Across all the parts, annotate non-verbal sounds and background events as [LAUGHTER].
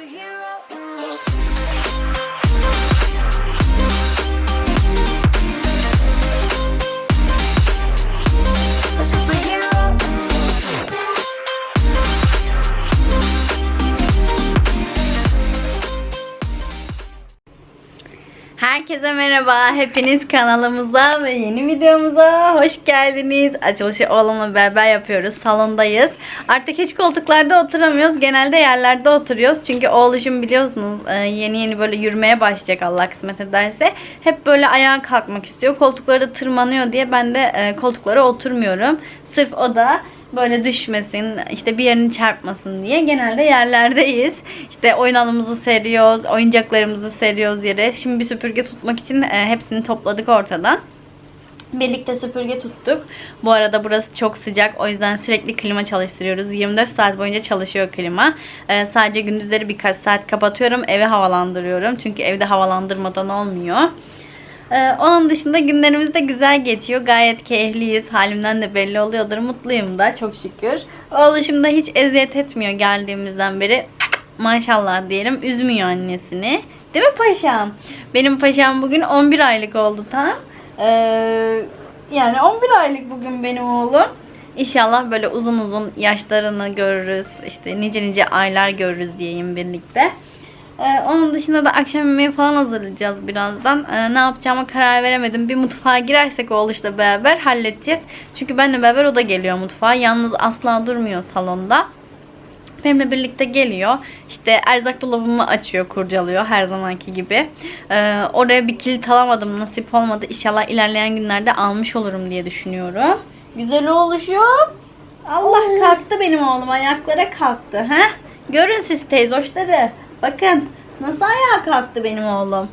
superhero in this. Herkese merhaba. Hepiniz kanalımıza ve yeni videomuza hoş geldiniz. Açılışı oğlumla beraber yapıyoruz. Salondayız. Artık hiç koltuklarda oturamıyoruz. Genelde yerlerde oturuyoruz. Çünkü oğluşum biliyorsunuz e, yeni yeni böyle yürümeye başlayacak Allah kısmet ederse. Hep böyle ayağa kalkmak istiyor. Koltuklara tırmanıyor diye ben de e, koltuklara oturmuyorum. Sırf o da böyle düşmesin, işte bir yerini çarpmasın diye genelde yerlerdeyiz. İşte oyun alanımızı seriyoruz, oyuncaklarımızı seriyoruz yere. Şimdi bir süpürge tutmak için e, hepsini topladık ortadan. Birlikte süpürge tuttuk. Bu arada burası çok sıcak. O yüzden sürekli klima çalıştırıyoruz. 24 saat boyunca çalışıyor klima. Ee, sadece gündüzleri birkaç saat kapatıyorum. Evi havalandırıyorum. Çünkü evde havalandırmadan olmuyor. Ee, onun dışında günlerimiz de güzel geçiyor. Gayet keyifliyiz. Halimden de belli oluyordur. Mutluyum da çok şükür. Oğluşum da hiç eziyet etmiyor geldiğimizden beri. Maşallah diyelim. Üzmüyor annesini. Değil mi paşam? Benim paşam bugün 11 aylık oldu tam. Ee, yani 11 aylık bugün benim oğlum. İnşallah böyle uzun uzun yaşlarını görürüz. İşte nice nice aylar görürüz diyeyim birlikte. Ee, onun dışında da akşam yemeği falan hazırlayacağız birazdan. Ee, ne yapacağıma karar veremedim. Bir mutfağa girersek oğluşla beraber halledeceğiz. Çünkü benimle beraber o da geliyor mutfağa. Yalnız asla durmuyor salonda. Benimle birlikte geliyor. İşte erzak dolabımı açıyor, kurcalıyor her zamanki gibi. Ee, oraya bir kilit alamadım, nasip olmadı. İnşallah ilerleyen günlerde almış olurum diye düşünüyorum. Güzel oluşum. Allah kalktı benim oğlum, ayaklara kalktı. He? Görün siz teyzoşları. Bakın nasıl ayağa kalktı benim oğlum.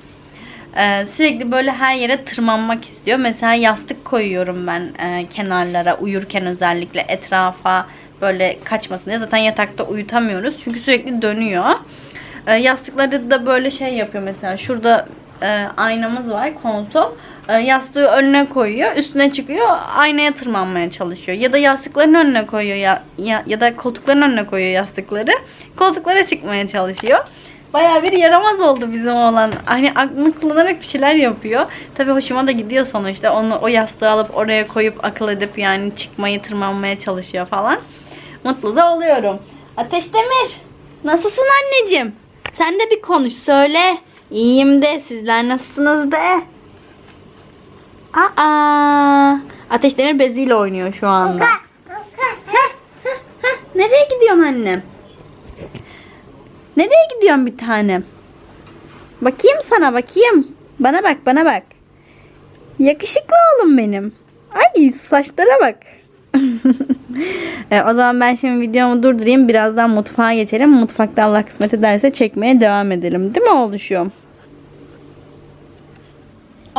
Ee, sürekli böyle her yere tırmanmak istiyor. Mesela yastık koyuyorum ben e, kenarlara uyurken özellikle etrafa böyle kaçmasın diye. Zaten yatakta uyutamıyoruz çünkü sürekli dönüyor. Ee, yastıkları da böyle şey yapıyor mesela. Şurada e, aynamız var konsol. E, yastığı önüne koyuyor, üstüne çıkıyor, aynaya tırmanmaya çalışıyor. Ya da yastıkların önüne koyuyor ya, ya, ya da koltukların önüne koyuyor yastıkları. Koltuklara çıkmaya çalışıyor. Bayağı bir yaramaz oldu bizim oğlan. Hani aklını kullanarak bir şeyler yapıyor. Tabii hoşuma da gidiyor sonuçta. Onu o yastığı alıp oraya koyup akıl edip yani çıkmayı tırmanmaya çalışıyor falan. Mutlu da oluyorum. Ateş Demir, nasılsın anneciğim? Sen de bir konuş söyle. İyiyim de sizler nasılsınız de. Aa, Ateş Demir beziyle oynuyor şu anda. Nereye gidiyorsun annem? Nereye gidiyorsun bir tanem? Bakayım sana bakayım. Bana bak bana bak. Yakışıklı oğlum benim. Ay saçlara bak. [LAUGHS] E, o zaman ben şimdi videomu durdurayım. Birazdan mutfağa geçelim. Mutfakta Allah kısmet ederse çekmeye devam edelim. Değil mi oğluşum?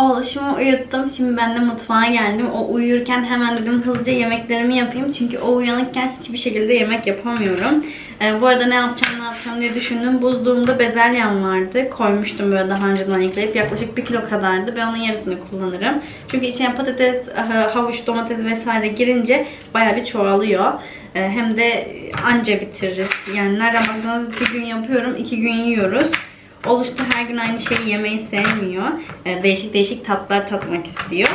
Oğluşumu uyuttum. Şimdi ben de mutfağa geldim. O uyurken hemen dedim hızlıca yemeklerimi yapayım. Çünkü o uyanıkken hiçbir şekilde yemek yapamıyorum. Ee, bu arada ne yapacağım ne yapacağım diye düşündüm. Buzluğumda bezelyem vardı. Koymuştum böyle daha önceden yıkayıp. Yaklaşık 1 kilo kadardı. Ben onun yarısını kullanırım. Çünkü içine patates, ha- havuç, domates vesaire girince baya bir çoğalıyor. Ee, hem de anca bitiririz. Yani nereden baksanız bir gün yapıyorum, iki gün yiyoruz. Oluştu her gün aynı şeyi yemeyi sevmiyor. Ee, değişik değişik tatlar tatmak istiyor.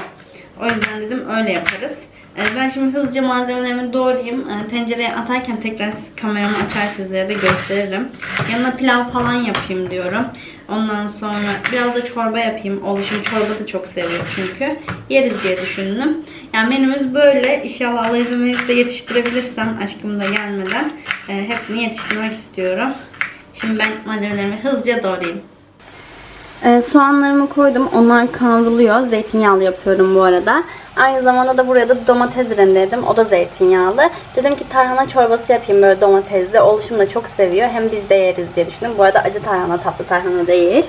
O yüzden dedim öyle yaparız. Ee, ben şimdi hızlıca malzemelerimi doğrayayım. Ee, tencereye atarken tekrar kameramı açar sizlere de gösteririm. Yanına pilav falan yapayım diyorum. Ondan sonra biraz da çorba yapayım. Oluşum çorba da çok seviyor çünkü. Yeriz diye düşündüm. Yani menümüz böyle. İnşallah Allah izin yetiştirebilirsem aşkım da gelmeden e, hepsini yetiştirmek istiyorum. Şimdi ben malzemelerimi hızlıca doğrayayım. Ee, soğanlarımı koydum. Onlar kavruluyor. Zeytinyağlı yapıyorum bu arada. Aynı zamanda da buraya da domates rendeledim. O da zeytinyağlı. Dedim ki tarhana çorbası yapayım böyle domatesli. Oluşum da çok seviyor. Hem biz de yeriz diye düşündüm. Bu arada acı tarhana tatlı tarhana değil.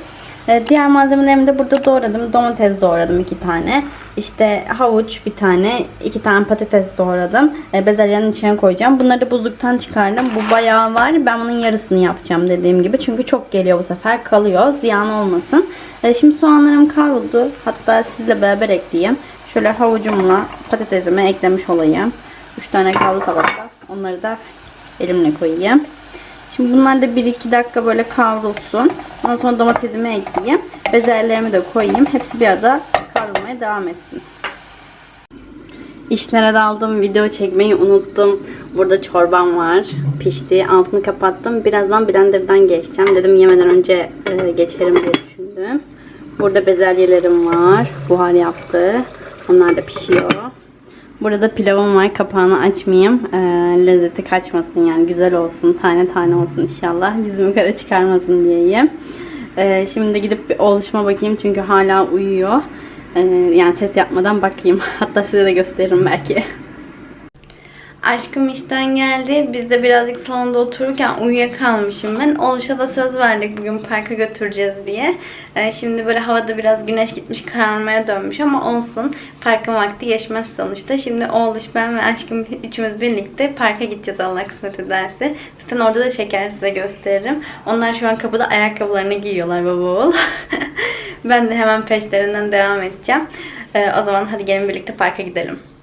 Ee, diğer malzemelerimi de burada doğradım. Domates doğradım iki tane. İşte havuç bir tane. iki tane patates doğradım. Ee, bezelyenin içine koyacağım. Bunları da buzluktan çıkardım. Bu bayağı var. Ben bunun yarısını yapacağım dediğim gibi. Çünkü çok geliyor bu sefer. Kalıyor. Ziyan olmasın. Ee, şimdi soğanlarım kavruldu. Hatta sizle beraber ekleyeyim. Şöyle havucumla patatesimi eklemiş olayım. 3 tane kaldı tabakta. Onları da elimle koyayım. Şimdi bunlar da 1-2 dakika böyle kavrulsun. Ondan sonra domatesimi ekleyeyim. Bezellerimi de koyayım. Hepsi bir arada kavrulmaya devam etsin. İşlere daldım. Video çekmeyi unuttum. Burada çorbam var. Pişti. Altını kapattım. Birazdan blenderdan geçeceğim. Dedim yemeden önce e, geçerim diye düşündüm. Burada bezelyelerim var. Buhar yaptı. Onlar da pişiyor. Burada pilavım var. Kapağını açmayayım. E, lezzeti kaçmasın yani. Güzel olsun. Tane tane olsun inşallah. Yüzümü kara çıkarmasın diyeyim. E, şimdi gidip bir oluşuma bakayım. Çünkü hala uyuyor. E, yani ses yapmadan bakayım. [LAUGHS] Hatta size de gösteririm belki. Aşkım işten geldi. Biz de birazcık salonda otururken uyuyakalmışım ben. Oluş'a da söz verdik bugün parka götüreceğiz diye. Ee, şimdi böyle havada biraz güneş gitmiş kararmaya dönmüş ama olsun. Parkın vakti geçmez sonuçta. Şimdi Oğluş, ben ve aşkım üçümüz birlikte parka gideceğiz Allah kısmet ederse. Zaten orada da çeker size gösteririm. Onlar şu an kapıda ayakkabılarını giyiyorlar baba oğul. [LAUGHS] ben de hemen peşlerinden devam edeceğim. Ee, o zaman hadi gelin birlikte parka gidelim.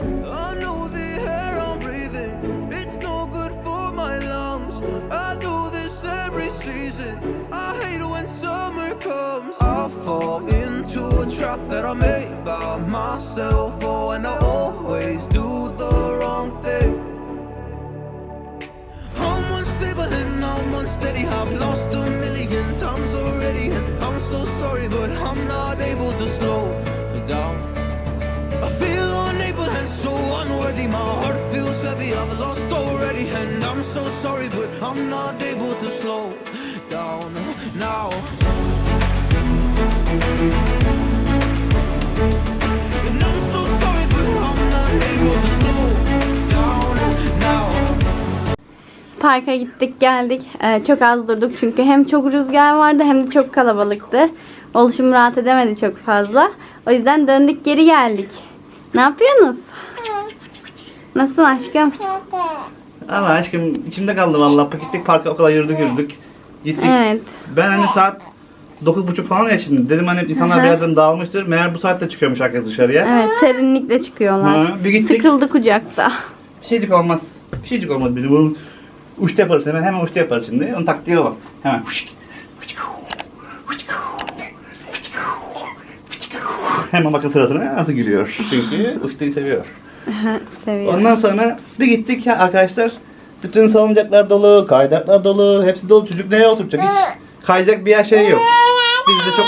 I know the air I'm breathing, it's no good for my lungs. I do this every season. I hate when summer comes. I fall into a trap that I made by myself. Oh, and I always do the wrong thing. I'm unstable and I'm unsteady. I've lost a million times already, and I'm so sorry, but I'm not able to slow I'm not able to slow down now. And I'm so sorry, but I'm not able to slow down now. Parka gittik geldik. Ee, çok az durduk çünkü hem çok rüzgar vardı hem de çok kalabalıktı. Oluşum rahat edemedi çok fazla. O yüzden döndük geri geldik. Ne yapıyorsunuz? Nasılsın aşkım? Allah aşkım içimde kaldı vallahi. Gittik parka o kadar yürüdük yürüdük. Gittik. Evet. Ben hani saat 9.30 falan ya şimdi. Dedim hani insanlar Aha. birazdan dağılmıştır. Meğer bu saatte çıkıyormuş herkes dışarıya. Evet serinlikle çıkıyorlar. Ha, bir gittik. Sıkıldı kucakta. Bir şeycik olmaz. Bir şeycik olmaz bizim. Bunu uçta yaparız hemen. Hemen uçta yaparız şimdi. Onun taktiği bak. Hemen. Hemen bakın suratına nasıl gülüyor. Çünkü uçtayı seviyor. Seviyorum. Ondan sonra bir gittik ya arkadaşlar. Bütün salıncaklar dolu, kaydıraklar dolu, hepsi dolu. Çocuk nereye oturacak? Hiç kayacak bir yer şey yok. Biz de çok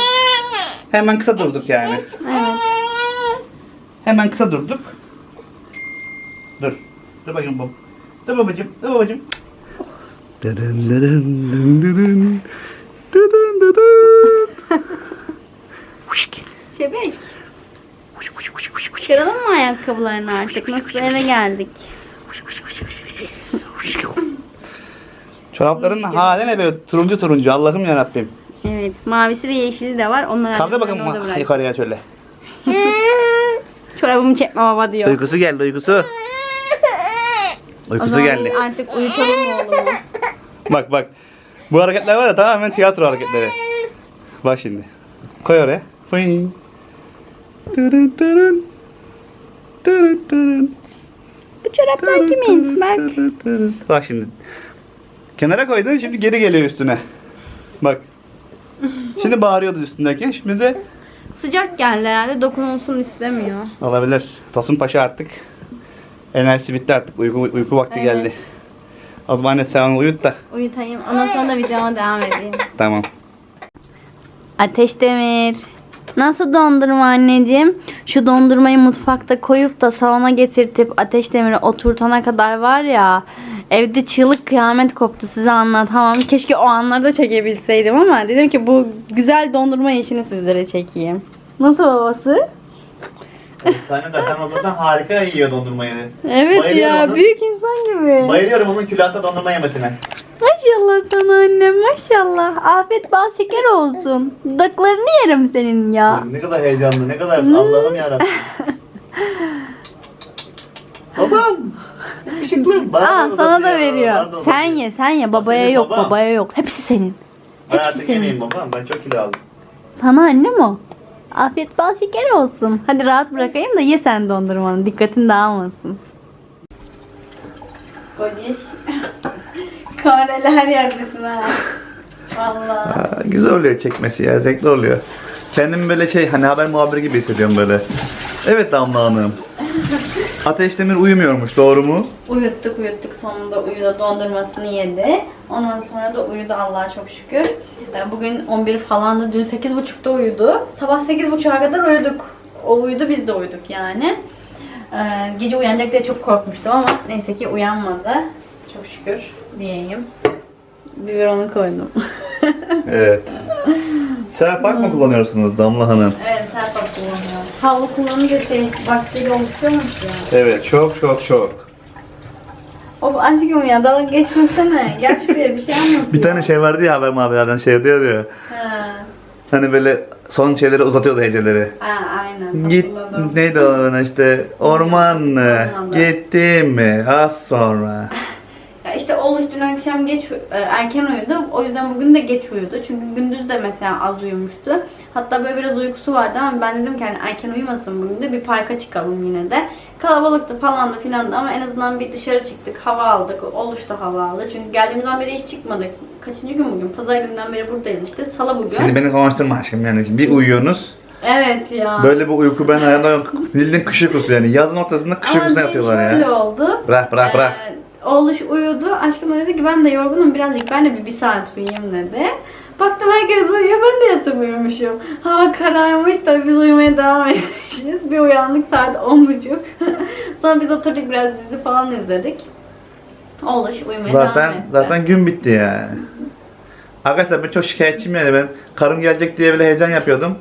hemen kısa durduk yani. Evet. Hemen kısa durduk. Dur. Dur bakayım babam. Dur babacım. Dur babacım. Dıdın dın dıdın. Dıdın dıdın. Çıkaralım mı ayakkabılarını artık? Nasıl eve geldik? Çorapların hali ne böyle turuncu turuncu Allah'ım ya Rabbim. Evet. Mavisi ve yeşili de var. Onları Kaldır orada bırak. yukarıya şöyle. [LAUGHS] Çorabımı çekme baba diyor. Uykusu geldi uykusu. O Uykusu zaman geldi. artık uyutalım oğlumu. Bak bak. Bu hareketler var ya tamamen tiyatro hareketleri. Bak şimdi. Koy oraya. Fıing. Tırın tırın. Bu çoraplar kimin? Tırın. Bak şimdi. Kenara koydun şimdi geri geliyor üstüne. Bak. Şimdi bağırıyordu üstündeki. Şimdi de Sıcak geldi herhalde. Dokunulsun istemiyor. olabilir. Tosun Paşa artık. Enerjisi bitti artık. Uyku, uyku vakti Evet. geldi. O zaman anne sen onu uyut da. Uyutayım. Ondan sonra da videoma devam edeyim. Tamam. Ateş Demir. Nasıl dondurma anneciğim? Şu dondurmayı mutfakta koyup da salona getirtip Ateş Demir'e oturtana kadar var ya evde çığlık kıyamet koptu size anlatamam. Keşke o anları da çekebilseydim ama dedim ki bu güzel dondurma işini sizlere çekeyim. Nasıl babası? Efsane zaten zaten harika yiyor dondurmayı. Evet Bayılıyorum ya onun- büyük insan gibi. Bayılıyorum onun külahta dondurma yemesine. Maşallah sana annem maşallah. Afiyet bal şeker olsun. Dudaklarını yerim senin ya. Ne kadar heyecanlı, ne kadar Allah'ım yarabbim. [LAUGHS] Babam! Bana Aa sana da bana veriyor. da Sen ye sen ye babaya Senin yok babam. babaya yok. Hepsi senin. Ben Hepsi artık senin. yemeyeyim babam. Ben çok kilo aldım. Sana annem o. Afiyet bal şeker olsun. Hadi rahat bırakayım da ye sen dondurmanı. Dikkatin dağılmasın. Koceş. Kamerayla her yerdesin ha. Vallahi. Aa, güzel oluyor çekmesi ya. Zevkli oluyor. Kendimi böyle şey hani haber muhabiri gibi hissediyorum böyle. Evet Damla Hanım. [LAUGHS] Ateş Demir uyumuyormuş doğru mu? Uyuttuk uyuttuk sonunda uyudu dondurmasını yedi. Ondan sonra da uyudu Allah'a çok şükür. Ee, Bugün 11 falandı dün 8.30'da uyudu. Sabah 8.30'a kadar uyuduk. O uyudu biz de uyuduk yani. Ee, Gece uyanacak diye çok korkmuştum ama neyse ki uyanmadı. Çok şükür diyeyim. Biberonu koydum. [LAUGHS] Evet. Serpak mı kullanıyorsunuz Damla Hanım? evet serpak kullanıyorum. Havlu kullanınca şey bakteri oluşuyormuş ya. Evet çok çok çok. Of aşkım ya dalga geçmesene. Gel şuraya bir şey anlat. Bir tane şey vardı ya haber muhabirlerden şey diyor ya. Ha. Hani böyle son şeyleri uzatıyordu heceleri. Ha, aynen. Git hatırladım. neydi o bana işte orman mı? Gitti mi? Az sonra. [LAUGHS] İşte oğluş dün akşam geç e, erken uyudu. O yüzden bugün de geç uyudu. Çünkü gündüz de mesela az uyumuştu. Hatta böyle biraz uykusu vardı ama ben dedim ki hani erken uyumasın bugün de bir parka çıkalım yine de. Kalabalıktı falan da filan da ama en azından bir dışarı çıktık. Hava aldık. Oğluş da hava aldı. Çünkü geldiğimizden beri hiç çıkmadık. Kaçıncı gün bugün? Pazar günden beri buradayız işte. Salı bugün. Şimdi beni konuşturma aşkım yani. Bir uyuyorsunuz. Evet ya. Böyle bir uyku ben hayatımda. Bildiğin kış uykusu yani. Yazın ortasında kış Ama uykusuna yatıyorlar şöyle ya. oldu. Bırak bırak bırak. Ee, oğluş uyudu. Aşkım dedi ki ben de yorgunum birazcık ben de bir, bir saat uyuyayım dedi. Baktım herkes uyuyor ben de yatıp uyumuşum. Hava kararmış tabii biz uyumaya devam [LAUGHS] etmişiz. Bir uyandık saat 10.30. [LAUGHS] Sonra biz oturduk biraz dizi falan izledik. Oğluş uyumaya Zaten devam etti. zaten gün bitti yani. Arkadaşlar ben çok şikayetçiyim yani ben karım gelecek diye bile heyecan yapıyordum.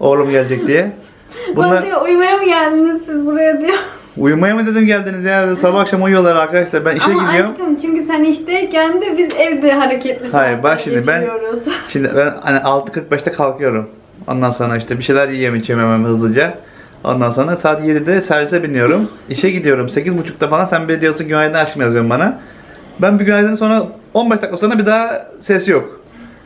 Oğlum gelecek diye. [LAUGHS] Bana Bunlar diyor uyumaya mı geldiniz siz buraya diyor. Uyumaya mı dedim geldiniz ya sabah akşam uyuyorlar arkadaşlar ben işe Ama gidiyorum. aşkım çünkü sen işteyken de biz evde hareketli Hayır, saatler bak şimdi ben- geçiriyoruz. [LAUGHS] Şimdi ben hani 6.45'te kalkıyorum. Ondan sonra işte bir şeyler yiyeyim içeyim hemen hızlıca. Ondan sonra saat 7'de servise biniyorum. İşe gidiyorum. 8.30'da falan sen bir diyorsun günaydın aşkım yazıyorsun bana. Ben bir günaydın sonra 15 dakika sonra bir daha ses yok.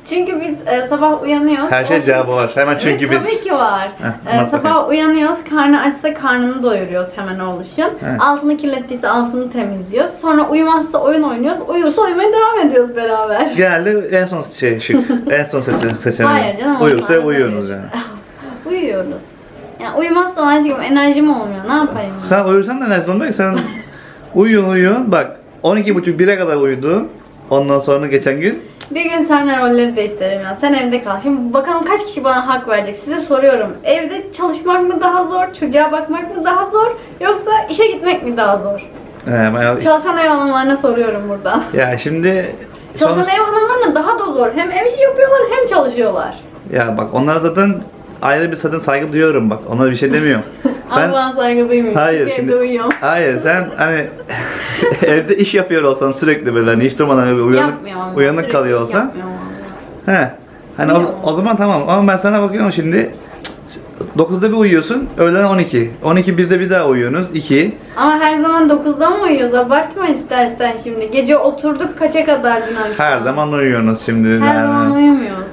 Çünkü biz e, sabah uyanıyoruz. Her şey cevabı var. Hemen çünkü evet, biz... Tabii ki var. Heh, E, sabah bakayım. uyanıyoruz, karnı açsa karnını doyuruyoruz hemen oluşun. Evet. Altını kirlettiyse altını temizliyoruz. Sonra uyumazsa oyun oynuyoruz. Uyursa uyumaya devam ediyoruz beraber. Genelde en son şey şık. [LAUGHS] en son sesi seçeneği. Hayır canım, Uyursa uyuyorsunuz yani. Uyuyoruz. Yani [LAUGHS] uyumazsam aşkım enerjim olmuyor. Ne yapayım? Sen uyursan da enerjin olmuyor ki sen [LAUGHS] uyuyorsun uyuyorsun. Bak 12.30 1'e kadar uyudun. Ondan sonra geçen gün Bir gün seninle rolleri değiştirelim ya. Sen evde kal. Şimdi bakalım kaç kişi bana hak verecek. Size soruyorum. Evde çalışmak mı daha zor? Çocuğa bakmak mı daha zor? Yoksa işe gitmek mi daha zor? He, bayağı- Çalışan ev hanımlarına soruyorum buradan. ya şimdi [LAUGHS] Çalışan sonuç- ev hanımlarına daha da zor. Hem ev işi yapıyorlar hem çalışıyorlar. Ya bak onlara zaten ayrı bir zaten saygı duyuyorum bak. Onlara bir şey demiyorum. [LAUGHS] Ben... Ben saygı duymuyorum. Hayır, Çünkü şimdi- evde uyuyorum. Hayır sen hani [LAUGHS] evde iş yapıyor olsan sürekli böyle hani hiç durmadan uyanık Yapmıyorum uyanık kalıyor olsan. He. Hani o, o zaman tamam ama ben sana bakıyorum şimdi 9'da bir uyuyorsun, öğlen 12. 12 1'de bir daha uyuyorsunuz, 2. Ama her zaman 9'da mı uyuyoruz? Abartma istersen şimdi. Gece oturduk kaça kadar dün akşam? Her zaman uyuyorsunuz şimdi. Her yani. zaman uyumuyoruz.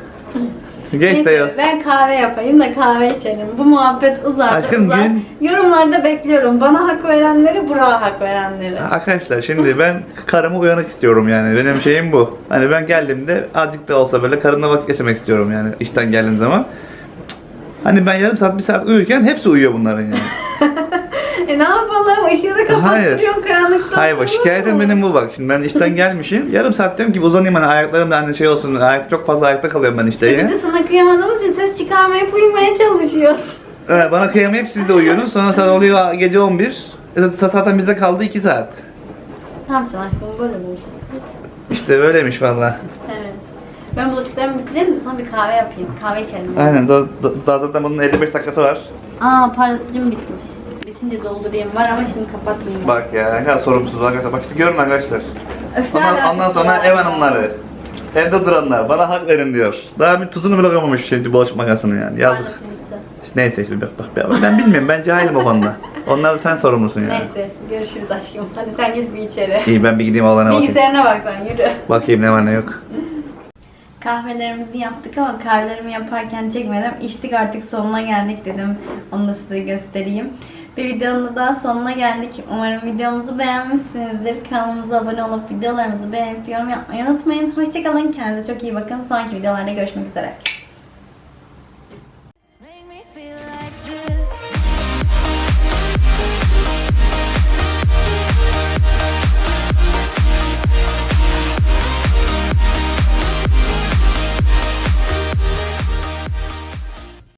Geç de yaz. ben kahve yapayım da kahve içelim. Bu muhabbet uzar Akın uzar. gün- Yorumlarda bekliyorum. Bana hak verenleri, Burak'a hak verenleri. Arkadaşlar şimdi ben karımı uyanık istiyorum yani. Benim [LAUGHS] şeyim bu. Hani ben geldiğimde azıcık da olsa böyle karımla vakit geçirmek istiyorum yani işten geldiğim zaman. Cık. Hani ben yarım saat, bir saat uyurken hepsi uyuyor bunların yani. [LAUGHS] E ne yapalım? Işığı da kapattırıyorsun karanlıkta. Hayır bak şikayetim benim bu bak. Şimdi ben işten [LAUGHS] gelmişim. Yarım saat diyorum ki uzanayım hani ayaklarım da hani şey olsun. Ayakta çok fazla ayakta kalıyorum ben işte Bir de sana kıyamadığımız için ses çıkarmayıp uyumaya çalışıyoruz. Evet, bana kıyamayıp siz de uyuyorsunuz. Sonra saat oluyor gece 11. E, Zaten bizde kaldı 2 saat. Ne yapacaksın aşkım? Böyle bu işte. İşte böyleymiş valla. Evet. Ben bulaşıklarımı bitireyim de sonra bir kahve yapayım. Kahve içelim. Aynen daha, da- daha zaten bunun 55 dakikası var. Aa parlatıcım bitmiş. Bitince doldurayım. Var ama şimdi kapatmayayım. Bak ya ne kadar sorumsuz arkadaşlar. Bak işte görün arkadaşlar. Öf, Ondan, ondan sonra ev hanımları. Evde duranlar. Bana hak verin diyor. Daha bir tuzunu bile koymamış şey, bulaşık makinesine yani. Yazık. Neyse şimdi bak, bak bak. Ben bilmiyorum. Ben cahilim o konuda. Onlar sen sorumlusun yani. Neyse görüşürüz aşkım. Hadi sen git bir içeri. İyi ben bir gideyim oğlana bakayım. Bilgisayarına bak sen yürü. Bakayım ne var ne yok. [LAUGHS] Kahvelerimizi yaptık ama kahvelerimi yaparken çekmedim. İçtik artık sonuna geldik dedim. Onu da size göstereyim. Bir videonun daha sonuna geldik. Umarım videomuzu beğenmişsinizdir. Kanalımıza abone olup videolarımızı beğenip yorum yapmayı unutmayın. Hoşçakalın. Kendinize çok iyi bakın. Sonraki videolarda görüşmek üzere.